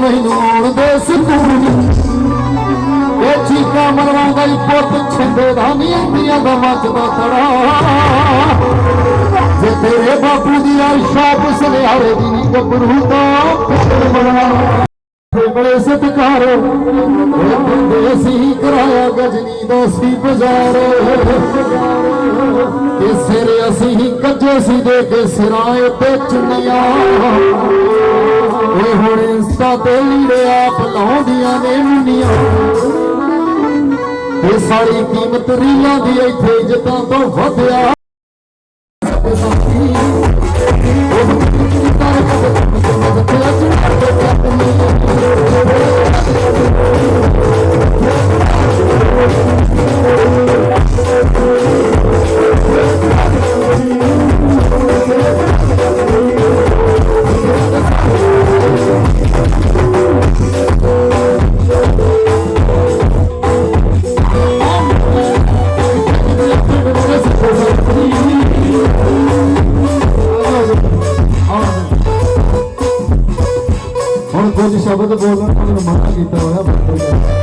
ਮੈਨੂੰ ਆਉਣ ਦੇ ਸਕੂਨ ਇਹ ਚੀਕਾਂ ਮਰਵਾਉਂਦਾ ਈ ਪੁੱਤ ਛਿੰਦੇ ਦਾ ਨਹੀਂ ਇੰਦੀਆਂ ਦਾ ਮੱਚਦਾ ਤੜਾ। ਜੇ ਤੇਰੇ ਬਾਪੂ ਦੀ ਆਇਸ਼ਾ ਪੁਸਲਿਆਰੇ ਦੀ ਨੀ ਗੱਭਰੂ ਤਾਂ ਪੁੱਤਰ ਬਣਾ ਬੜੇ ਸਤਕਾਰ। ਉਹ ਕਰਾਇਆ ਗਜਨੀ ਦਾ ਸੀ ਬਾਜ਼ਾਰ। ਤੇ ਸਿਰ ਅਸੀਂ ਕੱਜੇ ਸੀ ਦੇ ਕੇ ਸਿਰਾਂ ਉੱਤੇ ਚੁੰਨੀਆਂ। ਓਏ ਹੁਣ ਇੰਸਤਾ ਤੇ ਲੀੜੇ ਆਪ ਲਾਉਂਦੀਆਂ ਨੇ ਮੁੰਨੀਆਂ। ਤੇ ਸਾਰੀ ਕੀਮਤ ਰੀਲਾਂ ਦੀ ਇੱਥੇ ਇੱਜ਼ਤਾਂ ਤੋਂ ਵਧਿਆ। ਸ਼ਬਦ ਬੋਲਣ ਤੋਂ ਮੈਨੂੰ ਮਨਾ ਕੀਤਾ ਹੋਇਆ ਬੰਦੇ ਨੇ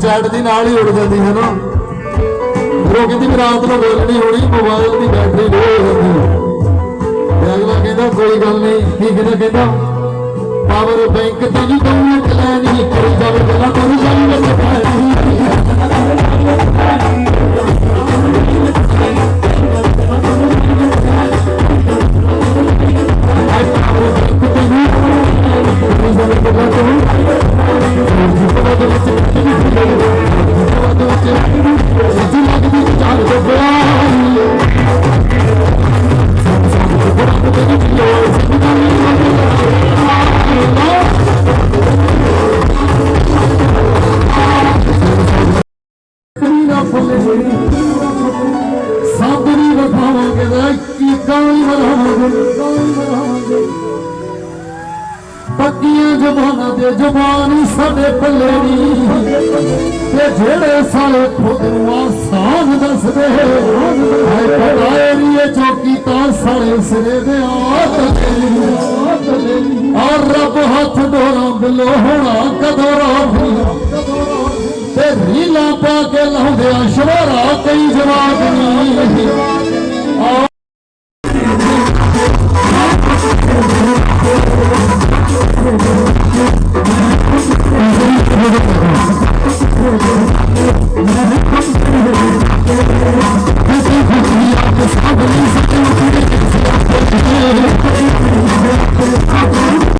ਚੈਟ ਦੀ ਨਾਲ ਹੀ ਉੜ ਜਾਂਦੀ ਹੈ ਨਾ। ਫਿਰ ਉਹ ਕਹਿੰਦੀ ਵੀ ਰਾਤ ਨੂੰ ਬੋਲਣੀ ਹੋਣੀ ਮੋਬਾਈਲ ਦੀ ਬੈਟਰੀ ਲੋ ਹੋ ਜਾਂਦੀ ਤੇ ਅਗਲਾ ਕਹਿੰਦਾ, ਕੋਈ ਗੱਲ ਨਹੀਂ। ਕੀ ਕਹਿੰਦਾ ਕਹਿੰਦਾ ਪਾਵਰ ਬੈਂਕ ਤੇ ਨਹੀਂ ਦਊਂ ਚਲਾ ਨਹੀਂ? ਕਰੀ ਜਾਵੇ ਗੱਲਾਂ ਕਰੀ ਜਾਵੇ ਵਿੱਚ ਪੈਣੀ ਸਾਬਰੀ ਵਖਾਵਾਂਗੇ ਦਾ ਕੀਤਾ ਵੀ ਮਰਾਵਾਂਗੇ ਪੱਕੀਆਂ ਜ਼ਬਾਨਾਂ ਤੇ ਜ਼ਬਾਨ ਸਾਡੇ ਪੱਲੇ ਨਹੀਂ ਤੇ ਜਿਹੜੇ ਸਾਲੇ ਖੁਦ ਨੂੰ ਆਸਾਨ ਦੱਸਦੇ ਹੈ ਪੜਾਏ ਰੀਏ ਚੌਕੀ ਤਾਂ ਸਾਲੇ ਸਿਰੇ ਦੇ ਆਤ ਔਰ ਰੱਬ ਹੱਥ ਡੋਰਾਂ ਬਿਲੋ ਹੋਣਾ ਕਦੋਂ ਰਾਫੀ ਰੀਲਾਂ ਪਾ ਕੇ ਲਾਉਂਦੇ ਆ ਸ਼ਵਾਰਾ ਕਈ ਜਵਾਬ ਨਹੀਂ।